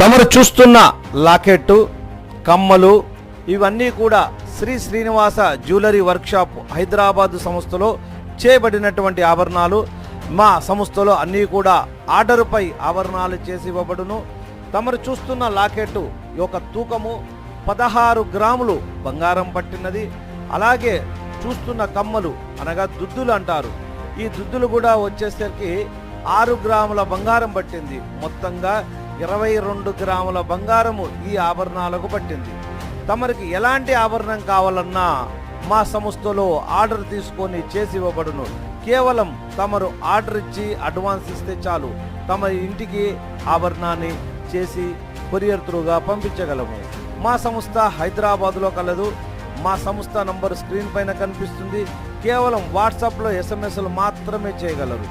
తమరు చూస్తున్న లాకెట్టు కమ్మలు ఇవన్నీ కూడా శ్రీ శ్రీనివాస జ్యువెలరీ వర్క్షాప్ హైదరాబాద్ సంస్థలో చేయబడినటువంటి ఆభరణాలు. మా సంస్థలో అన్నీ కూడా ఆర్డరుపై ఆభరణాలు చేసి ఇవ్వబడును. తమరు చూస్తున్న లాకెట్టు యొక్క తూకము పదహారు గ్రాములు బంగారం పట్టినది. అలాగే చూస్తున్న కమ్మలు అనగా దుద్దులు అంటారు. ఈ దుద్దులు కూడా వచ్చేసరికి ఆరు గ్రాముల బంగారం పట్టింది. మొత్తంగా ఇరవై రెండు గ్రాముల బంగారము ఈ ఆభరణాలకు పట్టింది. తమరికి ఎలాంటి ఆభరణం కావాలన్నా మా సంస్థలో ఆర్డర్ తీసుకొని చేసి ఇవ్వబడును. కేవలం తమరు ఆర్డర్ ఇచ్చి అడ్వాన్స్ ఇస్తే చాలు. తమ ఇంటికి ఆభరణాన్ని చేసి కొరియర్ త్రూగా పంపించగలము. మా సంస్థ హైదరాబాదులో కలదు. మా సంస్థ నంబర్ స్క్రీన్ పైన కనిపిస్తుంది. కేవలం వాట్సాప్లో ఎస్ఎంఎస్లు మాత్రమే చేయగలరు.